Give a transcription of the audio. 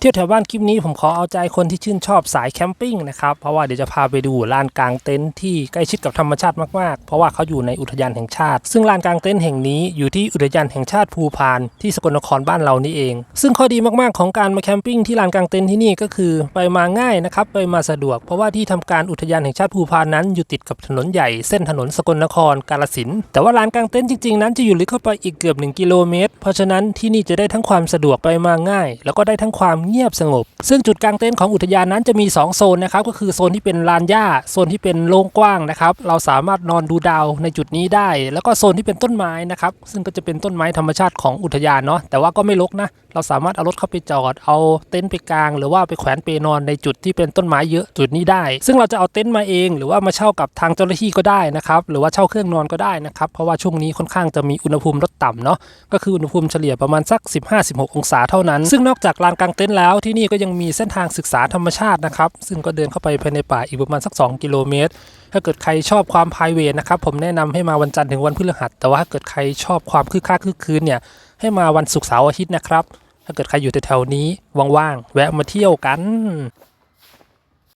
เที่ยวแถวบ้านคลิปนี้ผมขอเอาใจคนที่ชื่นชอบสายแคมปิ้งนะครับ เพราะว่าเดี๋ยวจะพาไปดูลานกลางเต็นท์ที่ใกล้ชิดกับธรรมชาติมากๆ เพราะว่าเขาอยู่ในอุทยานแห่งชาติ ซึ่งลานกลางเต็นท์แห่งนี้อยู่ที่อุทยานแห่งชาติภูพานที่สกลนครบ้านเรานี่เอง ซึ่งข้อดีมากๆของการมาแคมปิ้งที่ลานกลางเต็นท์ที่นี่ก็คือไปมาง่ายนะครับไปมาสะดวก เพราะว่าที่ทำการอุทยานแห่งชาติภูพานนั้นอยู่ติดกับถนนใหญ่เส้นถนนสกลนครกาลสินแต่ว่าลานกลางเต็นท์จริงๆนั้นจะอยู่ลึกเข้าไปอีกเกือบ1กิโลเมตรเพราะฉะนั้นที่นี่จะได้ทั้งความสะดวกไปมาง่าย แล้วก็ได้ทั้งความเงียบสงบ ซึ่งจุดกลางเต็นท์ของอุทยานนั้นจะมี 2 โซนนะครับก็คือโซนที่เป็นลานหญ้าโซนที่เป็นโล่งกว้างนะครับเราสามารถนอนดูดาวในจุดนี้ได้ แล้วก็โซนที่เป็นต้นไม้นะครับซึ่งก็จะเป็นต้นไม้ธรรมชาติของอุทยานเนาะแต่ว่าก็ไม่รกนะเราสามารถเอารถเข้าไปจอด เอาเต็นท์ไปกลาง หรือว่าไปแขวนเปนอนในจุดที่เป็นต้นไม้เยอะจุดนี้ได้ ซึ่งเราจะเอาเต็นท์มาเอง หรือว่ามาเช่ากับทางเจ้าหน้าที่ก็ได้นะครับหรือว่าเช่าเครื่องนอนก็ได้นะครับเพราะว่าช่วงนี้ค่อนข้างจะมีอุณหภูมิลดต่ำเนาะก็คืออุณหภูมิเฉลี่ยประมาณสัก 15-16 องศาเท่านั้น ซึ่งนอกจากลานกลางเต็นท์แล้วที่นี่ก็ยังมีเส้นทางศึกษาธรรมชาตินะครับ ซึ่งก็เดินเข้าไปภายในป่าอีกประมาณสัก 2 กิโลเมตร ถ้าเกิดใครชอบความพายเวทนะครับผมแนะนำให้มาวันจันทร์ถึงวันพฤหัส แต่ว่าถ้าเกิดใครชอบความคึกคักคึกคืนเนี่ยให้มาวันศุกร์เสาร์อาทิตย์นะครับ ถ้าเกิดใครอยู่แถวๆนี้ว่างๆแวะมาเที่ยวกัน